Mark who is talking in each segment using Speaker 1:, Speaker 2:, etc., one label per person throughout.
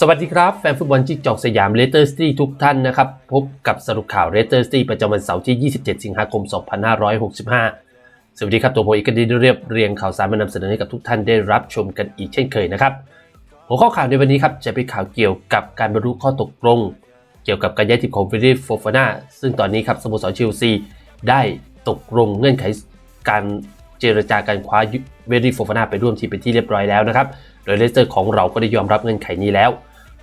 Speaker 1: สวัสดีครับ แฟนฟุตบอลจิกจอกสยามเลเตอร์สตีทุกท่านนะครับ พบกับสรุปข่าวเลเตอร์สตีประจำวันเสาร์ที่ 27 สิงหาคม 2565 สวัสดีครับ ตัวผมอกก็ได้เรียบเรียงข่าวสารมานำเสนอให้กับทุกท่านได้รับชมกันอีกเช่นเคยนะครับ หัวข้อข่าวในวันนี้ครับจะเป็นข่าวเกี่ยวกับการบรรลุข้อตกลง เกี่ยวกับการย้ายทีมของวิลลี่โฟฟาน่าซึ่งตอนนี้ครับสโมสรเชลซีได้ตกลงเงื่อนไขการเจรจาการคว้าเวลลี่โฟฟาน่าไปร่วมทีมเป็นที่เรียบร้อยแล้วนะครับ โดยเลสเตอร์ของเราก็ได้ยอมรับเงื่อนไขนี้แล้ว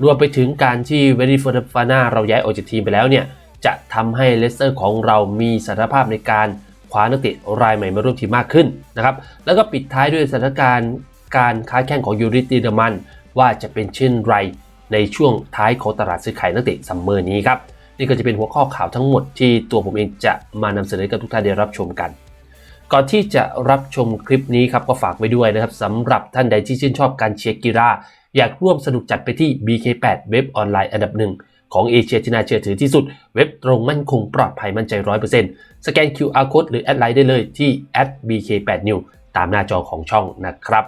Speaker 1: รวมไปถึงการที่เวลลี่โฟฟาน่าเราย้ายออกจากทีมไปแล้วเนี่ยจะทำให้เลสเตอร์ของเรามีสถานภาพในการคว้านักเตะรายใหม่มาร่วมทีมมากขึ้นนะครับแล้วก็ปิดท้ายด้วยสถานการณ์การค้าแข่งของยูริตีเดมัน ว่าจะเป็นเช่นไรในช่วงท้ายของตลาดซื้อขายนักเตะซัมเมอร์นี้ครับนี่ก็จะเป็นหัวข้อข่าวทั้งหมดที่ตัวผมเองจะมานำเสนอกับทุกท่านได้รับชมกัน ก่อนที่จะรับชมคลิปนี้ครับก็ฝากไว้ด้วยนะครับสำหรับท่านใดที่ชื่นชอบการเชียร์กีฬาอยากร่วมสนุกจัดไปที่ BK8 เว็บออนไลน์อันดับหนึ่งของเอเชียที่น่าเชื่อถือที่สุด เว็บตรงมั่นคงปลอดภัยมั่นใจ 100%สแกน QR code หรือแอดไลน์ได้เลยที่ @bk8new ตามหน้าจอของช่องนะครับ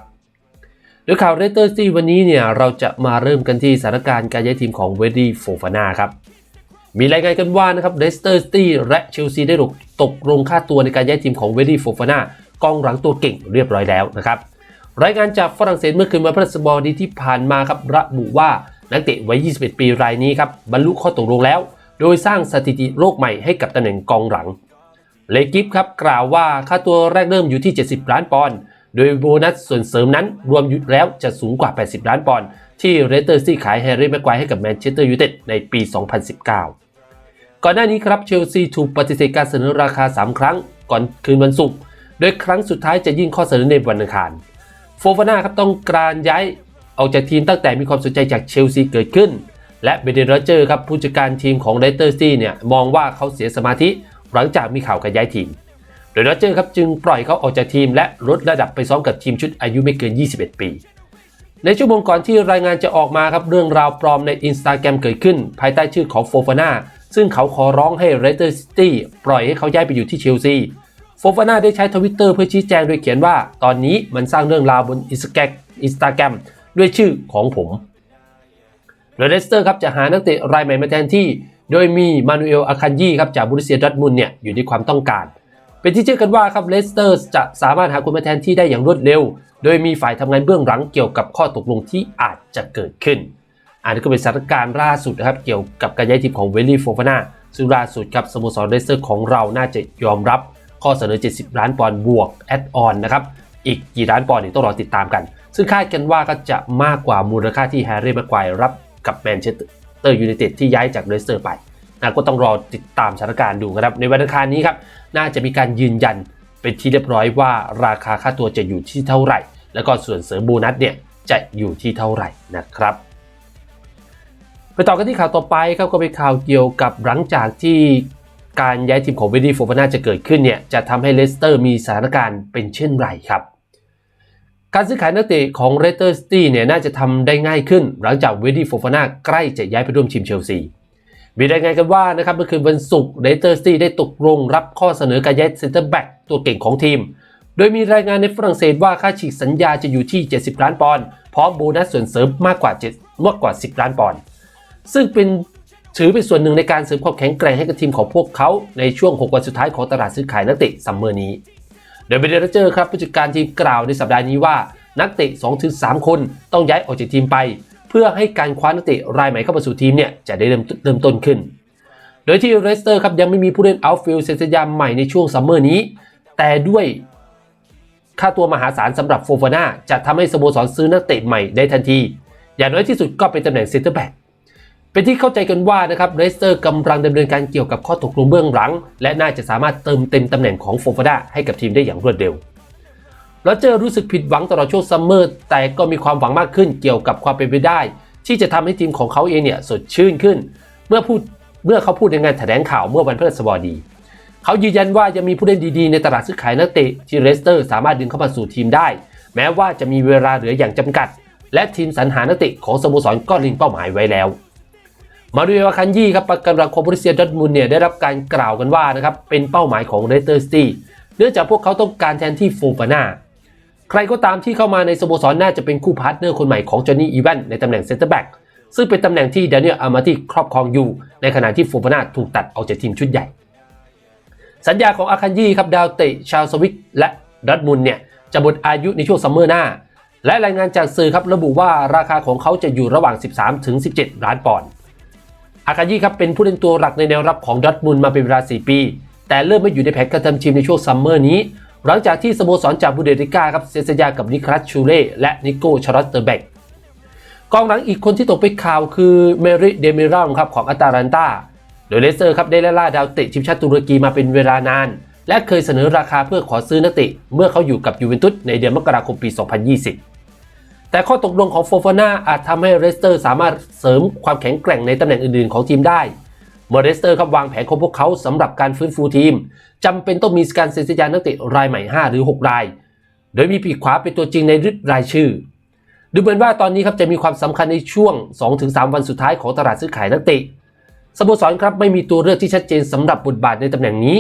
Speaker 1: โดยข่าวเรเตอร์ซีวันนี้เนี่ยเราจะมาเริ่มกันที่สถานการณ์การย้ายทีมของเวดดี้โฟฟาน่าครับ มีรายงานกันว่านะครับเลสเตอร์ซิตี้และเชลซีได้ ตกลงค่าตัวในการย้ายทีมของเวดดี้โฟฟาน่ากองหลังตัวเก่งเรียบร้อยแล้วนะครับรายงานจากฝรั่งเศสเมื่อคืนวันพฤหัสบดีที่ผ่านมาครับระบุว่านักเตะวัย 21 ปีรายนี้ครับบรรลุข้อตกลงแล้ว โดยสร้างสถิติโลกใหม่ให้กับตำแหน่งกองหลัง เลกิฟครับกล่าวว่าค่าตัวแรกเริ่มอยู่ที่ 70 ล้านปอนด์โดยโบนัสส่วนเสริมนั้นรวมอยู่แล้วจะสูงกว่า 80 ล้านปอนด์ที่เรเตอร์ซี่ขายแฮร์รี่แม็กไกวร์ให้กับแมนเชสเตอร์ยูไนเต็ดในปี 2019 ก่อนหน้านี้ครับเชลซีถูกปฏิเสธการเสนอราคา 3 ครั้ง ก่อนคืนวันศุกร์โดยครั้งสุดท้ายจะยื่นข้อเสนอในวันอังคาร โฟฟาน่าครับต้องการย้ายออกจากทีมตั้งแต่มีความสนใจจากเชลซีเกิดขึ้น และเบเดนโรเจอร์ครับผู้จัดการทีมของเรเตอร์ซี่เนี่ยมองว่าเขาเสียสมาธิหลังจากมีข่าวการย้ายทีม โดยโรเจอร์ครับจึงปล่อยเขาออกจากทีม และลดระดับไปซ้อมกับทีมชุดอายุไม่เกิน 21 ปีในชั่วโมงก่อนที่รายงานจะออกมาครับเรื่องราวปลอมในอินสตาแกรมเกิดขึ้น ภายใต้ชื่อของโฟฟาน่า ซึ่งเขาขอร้องให้เรเตอร์ซิตี้ปล่อยให้เขาย้ายไปอยู่ที่เชลซีโฟฟาน่าได้ใช้ทวิตเตอร์เพื่อชี้แจงโดยเขียนว่า ตอนนี้มันสร้างเรื่องราวบนอินสตาแกรมด้วยชื่อของผมโดยเลสเตอร์ครับจะหานักเตะรายใหม่มาแทนที่ โดยมีมานูเอลอาคันยีครับจากบุริเซียดอร์ทมุนเนี่ยอยู่ในความต้องการ เป็นที่เชื่อกันว่าครับเลสเตอร์จะสามารถหาคนมาแทนที่ได้อย่างรวดเร็ว โดยมีฝ่ายทำงานเบื้องหลังเกี่ยวกับข้อตกลงที่อาจจะเกิดขึ้น อันนี้ก็เป็นสถานการณ์ล่าสุดนะครับ เกี่ยวกับการย้ายทีมของเวลลี่โฟฟาน่าซึ่งล่าสุดครับสโมสรเลสเตอร์ของเราน่าจะยอมรับข้อเสนอ 70 ล้านปอนด์บวกแอดออนนะครับอีกกี่ล้านปอนด์ต้องรอติดตามกัน ซึ่งคาดกันว่าก็จะมากกว่ามูลค่าที่แฮร์รี่แม็กไกว์รับกับแมนเชสเตอร์ยูไนเต็ดที่ย้ายจากเลสเตอร์ไปนะก็ต้องรอติดตามสถานการณ์ดูนะครับ ในวันอังคารนี้ครับน่าจะมีการยืนยันเป็นที่เรียบร้อยว่าราคาค่าตัวจะอยู่ที่เท่าไหร่ แล้วก็ส่วนเสริมโบนัสเนี่ยจะอยู่ที่เท่าไหร่นะครับ ไปต่อกันที่ข่าวต่อไปครับก็เป็นข่าวเกี่ยวกับหลังจากที่การย้ายทีมของเวดี้โฟฟาน่าจะเกิดขึ้นเนี่ยจะทำให้เลสเตอร์มีสถานการณ์เป็นเช่นไรครับ การซื้อขายนักเตะของเรเตอร์สตี้เนี่ยน่าจะทำได้ง่ายขึ้น หลังจากเวดี้โฟฟาน่าใกล้จะย้ายไปร่วมทีมเชลซีมีรายงานกันว่านะครับเมื่อคืนวันศุกร์เรเตอร์สตี้ได้ตกลงรับข้อเสนอการย้ายเซนเตอร์แบ็กตัวเก่งของทีม โดยมีรายงานในฝรั่งเศสว่าค่าฉีกสัญญาจะอยู่ที่ 70 ล้านปอนด์พร้อมโบนัสส่วนเสริมมากกว่า7มากกว่า 10 ล้านปอนด์ ซึ่งเป็นถือเป็นส่วนหนึ่งในการเสริมความแข็งแกร่งให้กับทีมของพวกเขาในช่วง 6 วันสุดท้ายของตลาดซื้อขายนักเตะซัมเมอร์นี้ โดยเบเดอร์เจอร์ครับผู้จัดการทีมกล่าวในสัปดาห์นี้ว่านักเตะ 2-3 คนต้องย้ายออกจากทีมไป เพื่อให้การคว้านักเตะรายใหม่เข้ามาสู่ทีมเนี่ยจะได้เริ่มเริ่มต้นขึ้น โดยที่เรสเตอร์ครับยังไม่มีผู้เล่นอัลฟิลด์เซนสัญญาใหม่ในช่วงซัมเมอร์นี้ แต่ด้วยค่าตัวมหาศาลสำหรับโฟฟาน่าจะทำให้สโมสรซื้อนักเตะใหม่ได้ทันที อย่างน้อยที่สุดก็เป็นตำแหน่งเซนเตอร์แบ็ก เป็นที่เข้าใจกันว่านะครับเรสเตอร์กำลังดำเนินการเกี่ยวกับข้อตกลงเบื้องหลัง และน่าจะสามารถเติมเต็มตำแหน่งของโฟฟาน่าให้กับทีมได้อย่างรวดเร็วโรเจอร์รู้สึกผิดหวังตลอดช่วงซัมเมอร์แต่ก็มีความหวังมากขึ้นเกี่ยวกับความเป็นไปได้ ที่จะทำให้ทีมของเขาเองเนี่ยสดชื่นขึ้น เมื่อพูดเมื่อเขาพูดในงานแถลงข่าวเมื่อวันพฤหัสบดี เขายืนยันว่ายังมีผู้เล่นดีๆ ในตลาดซื้อขายนักเตะที่เรสเตอร์สามารถดึงเข้ามาสู่ทีมได้ แม้ว่าจะมีเวลาเหลืออย่างจำกัด และทีมสรรหานักเตะของสโมสรก็ลิงเป้าหมายไว้แล้ว มาริโอคันยี่ครับประกันรังของบริเซียดอทมุนเนี่ยได้รับการกล่าวกันว่านะครับเป็นเป้าหมายของเรสเตอร์สตีเนื่องจากพวกเขาต้องการแทนที่โฟฟาน่าใครก็ตามที่เข้ามาในสโมสรน่าจะเป็นคู่พาร์ทเนอร์คนใหม่ของจอห์นนี่อีแวนในตำแหน่งเซนเตอร์แบ็กซึ่งเป็นตำแหน่งที่เดนิเอลอามาติครอบครองอยู่ ในขณะที่โฟฟาน่าถูกตัดออกจากทีมชุดใหญ่ สัญญาของอาคันยี่ครับดาวเตะชาวสวิตและดัตมุนเนี่ยจะหมดอายุในช่วงซัมเมอร์หน้า และรายงานจากสื่อครับระบุว่าราคาของเขาจะอยู่ระหว่าง 13-17 ล้านปอนด์ อาคายีครับเป็นผู้เล่นตัวหลักในแนวรับของดอทมุนมาเป็นเวลา 4 ปี แต่เริ่มไม่อยู่ในแผนการทำทีมในช่วงซัมเมอร์นี้ หลังจากที่สโมสรจากบูเดริก้าครับเซ็นสัญญากับนิคลัสชูเล่และนิโก้ชาร์ลอตเตอร์แบกกองหลังอีกคนที่ตกเป็นข่าวคือเมริเดมิรองครับของอัตาลันตาโดยเลสเตอร์ครับได้ล่าดาวเตะทีมชาติตุรกีมาเป็นเวลานาน และเคยเสนอราคาเพื่อขอซื้อนักเตะเมื่อเขาอยู่กับยูเวนตุสในเดือนมกราคมปี 2020 แต่ข้อตกลงของโฟฟาน่าอาจทำให้เรสเตอร์สามารถเสริมความแข็งแกร่งในตำแหน่งอื่นๆของทีมได้เมื่อเรสเตอร์ครับวางแผนของพวกเขาสำหรับการฟื้นฟูทีมจำเป็นต้องมีการเซ็นสัญญานักเตะรายใหม่ 5 หรือ 6 ราย โดยมีปีกขวาเป็นตัวจริงในริดรายชื่อ ดูเหมือนว่าตอนนี้ครับจะมีความสำคัญในช่วง 2-3 วันสุดท้ายของตลาดซื้อขายนักเตะสโมสรครับไม่มีตัวเลือกที่ชัดเจนสำหรับบทบาทในตำแหน่งนี้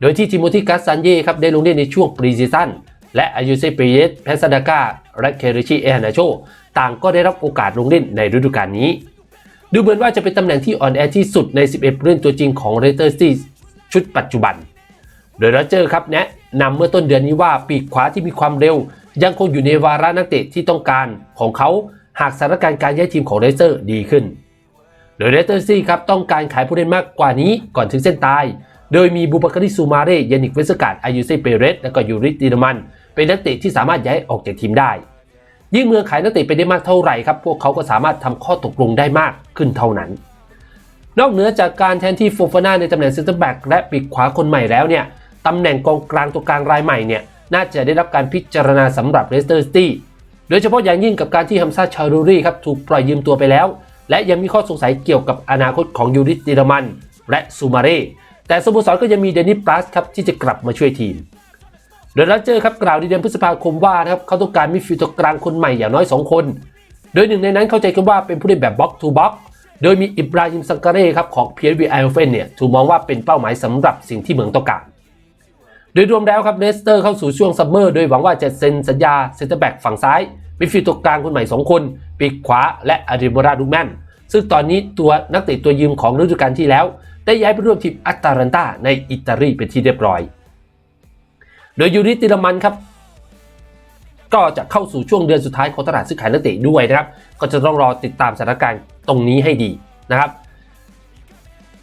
Speaker 1: โดยที่ทิโมธีกัสซันเย่ครับได้ลงเล่นในช่วงปรีซีซั่น และอายุเซเปเยสเพสดากาและเคริชิเอฮานาโชต่างก็ได้รับโอกาสลงเล่นในฤดูกาลนี้ ดูเหมือนว่าจะเป็นตำแหน่งที่อ่อนแอที่สุดใน 11ผู้เล่นตัวจริงของเรเตอร์ซีชุดปัจจุบัน โดยโรเจอร์ครับแนะนำเมื่อต้นเดือนนี้ว่าปีกขวาที่มีความเร็ว ยังคงอยู่ในวาระนักเตะที่ต้องการของเขาหากสถานการณ์การย้ายทีมของเรเจอร์ดีขึ้น โดยเรเตอร์ซีครับต้องการขายผู้เล่นมากกว่านี้ก่อนถึงเส้นตาย โดยมีบูบาการิซูมาเร่ยานิกเวสกาดอายุเซเปเรสและก็ยูริตีนมัน เป็นนักเตะที่สามารถย้ายออกจากทีมได้ ยิ่งเมื่อขายนักเตะไปได้มากเท่าไหร่ครับ พวกเขาก็สามารถทำข้อตกลงได้มากขึ้นเท่านั้น นอกเหนือจากการแทนที่โฟฟาน่าในตำแหน่งเซนเตอร์แบ็กและปีกขวาคนใหม่แล้วเนี่ยตำแหน่งกองกลางตัวกลางรายใหม่เนี่ยน่าจะได้รับการพิจารณาสำหรับเลสเตอร์ซิตี้โดยเฉพาะอย่างยิ่งกับการที่ฮัมซาชารูรี่ครับถูกปล่อยยืมตัวไปแล้ว และยังมีข้อสงสัยเกี่ยวกับอนาคตของยูริติรมัน และซูมาเร่แต่สโมสรก็ยังมีเดนิสปลัสครับที่จะกลับมาช่วยทีม โดยรัเจอร์ครับกล่าวในเดือนพฤษภาคมว่านะครับเขาต้องการมิดฟิลด์ตัวกลางคนใหม่อย่างน้อย 2 คน โดยหนึ่งในนั้นเข้าใจกันว่าเป็นผู้เล่นแบบบ็อกทูบ็อกโดยมีอิบราฮิมซังการเร่ครับของเพียร์วีไอโอเฟนเนี่ยถูกมองว่าเป็นเป้าหมายสำหรับสิ่งที่เมืองต้องการ โดยรวมแล้วครับเลสเตอร์เข้าสู่ช่วงซัมเมอร์โดยหวังว่าจะเซ็นสัญญาเซนเตอร์แบ็กฝั่งซ้ายมิดฟิลด์ตัวกลางคนใหม่ 2 คนปีกขวาและอาริโมราดูแมนซึ่งตอนนี้ตัวนักเตะตัวยืมของฤดูกาลที่แล้ว ได้ย้ายไปร่วมทีมอัตตาลันตาในอิตาลีเป็นที่เรียบร้อย โดยยูริติรมันครับ ก็จะเข้าสู่ช่วงเดือนสุดท้ายของตลาดซื้อขายนักเตะด้วยนะครับ ก็จะต้องรอติดตามสถานการณ์ตรงนี้ให้ดีนะครับ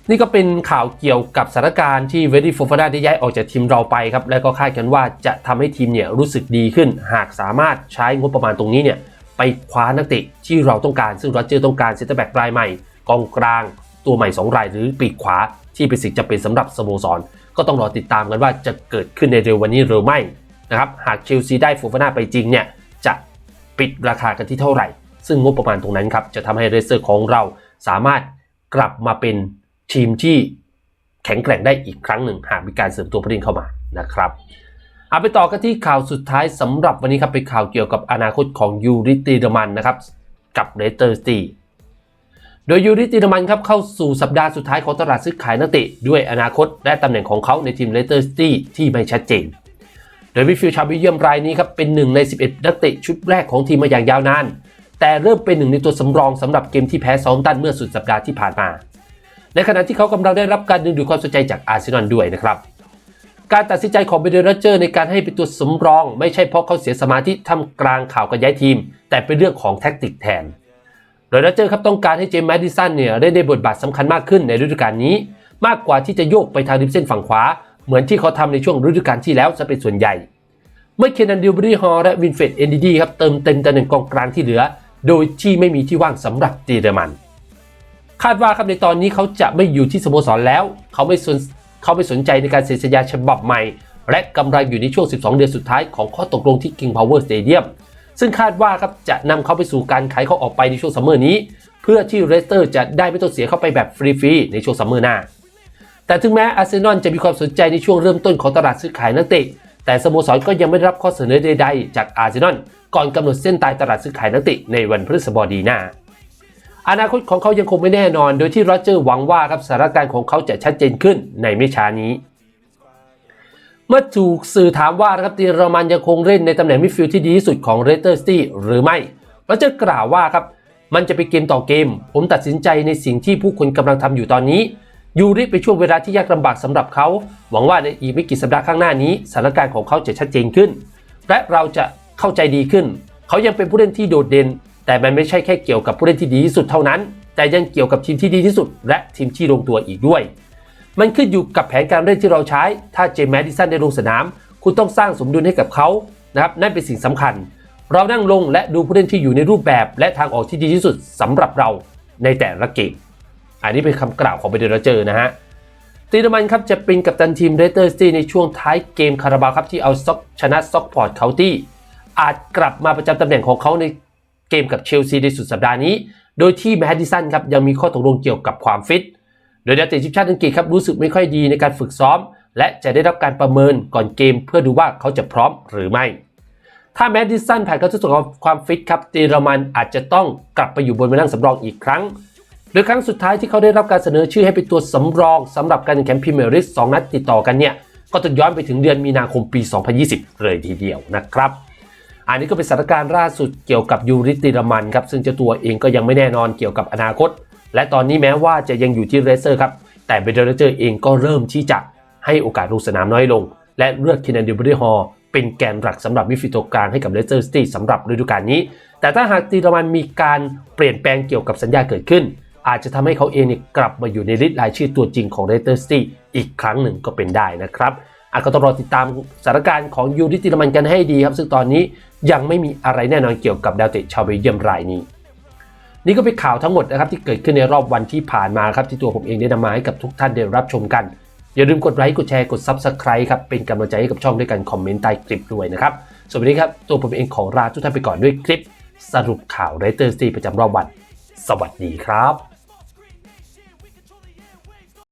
Speaker 1: นี่ก็เป็นข่าวเกี่ยวกับสถานการณ์ที่เวดี้โฟฟาน่าได้ย้ายออกจากทีมเราไปครับ และก็คาดกันว่าจะทำให้ทีมเนี่ยรู้สึกดีขึ้น หากสามารถใช้งบประมาณตรงนี้เนี่ยไปคว้านักเตะที่เราต้องการ ซึ่งโรเจอร์ต้องการเซนเตอร์แบ็กรายใหม่กองกลางตัวใหม่ 2 รายหรือปีกขวาที่เป็นสิ่งจำเป็นสำหรับสโมสร ก็ต้องรอติดตามกันว่าจะเกิดขึ้นในเร็ววันนี้หรือไม่นะครับหากเชลซีได้โฟฟาน่าไปจริงเนี่ยจะปิดราคากันที่เท่าไหร่ ซึ่งงบประมาณตรงนั้นครับจะทำให้เรสเซอร์ของเราสามารถกลับมาเป็นทีมที่แข็งแกร่งได้อีกครั้งหนึ่งหากมีการเสริมตัวผู้เล่นเข้ามานะครับเอาไปต่อกันที่ข่าวสุดท้ายสำหรับวันนี้ครับเป็นข่าวเกี่ยวกับอนาคตของยูริตีเดมันนะครับกับเรสเตอร์สตี โดยยูริตินมันครับเข้าสู่สัปดาห์สุดท้ายของตลาดซื้อขายนักเตะด้วยอนาคตและตำแหน่งของเขาในทีมเลสเตอร์ซิตี้ที่ไม่ชัดเจน โดยมิฟิลชาวเบลเยียมรายนี้ครับเป็นหนึ่งใน 11 นักเตะชุดแรกของทีมมาอย่างยาวนาน แต่เริ่มเป็นหนึ่งในตัวสำรองสำหรับเกมที่แพ้ซอมตันเมื่อสุดสัปดาห์ที่ผ่านมา ในขณะที่เขากำลังได้รับการดึงดูดความสนใจจากอาร์เซนอลด้วยนะครับการตัดสินใจของเบเดอร์เจอร์ในการให้เป็นตัวสำรอง ไม่ใช่เพราะเขาเสียสมาธิทำกลางข่าวการย้ายทีม แต่เป็นเรื่องของแท็กติกแทน โดยโรเจอร์ครับต้องการให้เจมส์แมดดิสันเนี่ยได้ในบทบาทสำคัญมากขึ้นในฤดูกาลนี้ มากกว่าที่จะโยกไปทางริมเส้นฝั่งขวา เหมือนที่เขาทำในช่วงฤดูกาลที่แล้วจะเป็นส่วนใหญ่ เมื่อเคนนันดิวบรีฮอลและวินเฟดเอนดีดีครับเติมเต็มตำแหน่งกองกลางที่เหลือ โดยที่ไม่มีที่ว่างสำหรับตีเรมัน คาดว่าครับในตอนนี้เขาจะไม่อยู่ที่สโมสรแล้ว เขาไม่สนเขาไม่สนใจในการเซ็นสัญญาฉบับใหม่ และกำลังอยู่ในช่วง 12 เดือนสุดท้ายของข้อตกลงที่ King Power Stadium ซึ่งคาดว่าครับจะนำเขาไปสู่การขายเขาออกไปในช่วงซัมเมอร์นี้ เพื่อที่เรสเตอร์จะได้ไม่ต้องเสียเข้าไปแบบฟรีๆในช่วงซัมเมอร์หน้า แต่ถึงแม้อาร์เซนอลจะมีความสนใจในช่วงเริ่มต้นของตลาดซื้อขายนักเตะ แต่สโมสรก็ยังไม่ได้รับข้อเสนอใดๆ จากอาร์เซนอลก่อนกำหนดเส้นตายตลาดซื้อขายนักเตะในวันพฤหัสบดีหน้าอนาคตของเขายังคงไม่แน่นอน โดยที่โรเจอร์หวังว่าครับสถานการณ์ของเขาจะชัดเจนขึ้นในไม่ช้านี้ เมื่อถูกสื่อถามว่านะครับตีเรมันยังคงเล่นในตำแหน่งมิดฟิลด์ที่ดีที่สุดของเรสเตอร์ซิตี้หรือไม่โรเจอร์กล่าวว่าครับมันจะเป็นเกมต่อเกม ผมตัดสินใจในสิ่งที่ผู้คนกำลังทำอยู่ตอนนี้ยูริเป็นช่วงเวลาที่ยากลำบากสำหรับเขา หวังว่าในอีกไม่กี่สัปดาห์ข้างหน้านี้สถานการณ์ของเขาจะชัดเจนขึ้น และเราจะเข้าใจดีขึ้น เขายังเป็นผู้เล่นที่โดดเด่น แต่มันไม่ใช่แค่เกี่ยวกับผู้เล่นที่ดีที่สุดเท่านั้น แต่ยังเกี่ยวกับทีมที่ดีที่สุด และทีมที่ลงตัวอีกด้วย มันขึ้นอยู่กับแผนการเล่นที่เราใช้ ถ้าเจมส์แมดิสันได้ลงสนาม คุณต้องสร้างสมดุลให้กับเขานะครับนั่นเป็นสิ่งสำคัญ เรานั่งลงและดูผู้เล่นที่อยู่ในรูปแบบ และทางออกที่ดีที่สุดสำหรับเราในแต่ละเกมอันนี้เป็นคำกล่าวของเบเดอร์เจอร์นะฮะตีนมันครับจะเป็นกัปตันทีมเรเตอร์สตีในช่วงท้ายเกมคาราบาครับที่เอาซ็อกชนะซ็อกพอร์ตเคาน์ตี้อาจกลับมาประจำตำแหน่งของเขาในเกมกับเชลซีในสุดสัปดาห์นี้ โดยที่แมดดิสันครับยังมีข้อตกลงเกี่ยวกับความฟิต ดยนักเตะทีมชาติอังกฤษครับรู้สึกไม่ค่อยดีในการฝึกซ้อม และจะได้รับการประเมินก่อนเกม เพื่อดูว่าเขาจะพร้อมหรือไม่ ถ้าแมดดิสันผ่านการทดสอบความฟิตครับเยอรมันอาจจะต้องกลับไปอยู่บนมานั่งสำรองอีกครั้งโดยครั้งสุดท้ายที่เขาได้รับการเสนอชื่อให้เป็นตัวสำรองสำหรับการแข่งขันพรีเมียร์ลีกสองนัดติดต่อกันเนี่ยก็จะย้อนไปถึงเดือนมีนาคมปี 2020 เลยทีเดียวนะครับ อันนี้ก็เป็นสถานการณ์ล่าสุดเกี่ยวกับยูริติรมันครับซึ่งเจ้าตัวเองก็ยังไม่แน่นอนเกี่ยวกับอนาคต และตอนนี้แม้ว่าจะยังอยู่ที่เรเซอร์ครับ แต่เบเดอร์เจอร์เองก็เริ่มที่จะให้โอกาสลงสนามน้อยลง และเลือกคินันดิบริฮอร์เป็นแกนหลักสำหรับมิฟิลด์ตัวกลางให้กับเลสเตอร์ซิตี้สำหรับฤดูกาลนี้ แต่ถ้าหากตีรมันมีการเปลี่ยนแปลงเกี่ยวกับสัญญาเกิดขึ้น อาจจะทำให้เขาเองกลับมาอยู่ในลิสต์รายชื่อตัวจริงของเลสเตอร์ซิตี้อีกครั้งหนึ่งก็เป็นได้นะครับอาจก็ต้องรอติดตามสถานการณ์ของยูริติรมันกันให้ดีครับ ซึ่งตอนนี้ยังไม่มีอะไรแน่นอนเกี่ยวกับดาวเตะชาวเบลเยียมรายนี้ นี่ก็เป็นข่าวทั้งหมดนะครับที่เกิดขึ้นในรอบวันที่ผ่านมาครับที่ตัวผมเองได้นำมาให้กับทุกท่านได้รับชมกัน อย่าลืมกดไลค์กดแชร์กด Subscribe ครับเป็นกำลังใจให้กับช่องด้วยกันคอมเมนต์ใต้คลิปด้วยนะครับสวัสดีครับตัวผมเองขอลาทุกท่านไปก่อนด้วยคลิป สรุปข่าวไรเตอร์ซีประจำรอบวัน สวัสดีครับ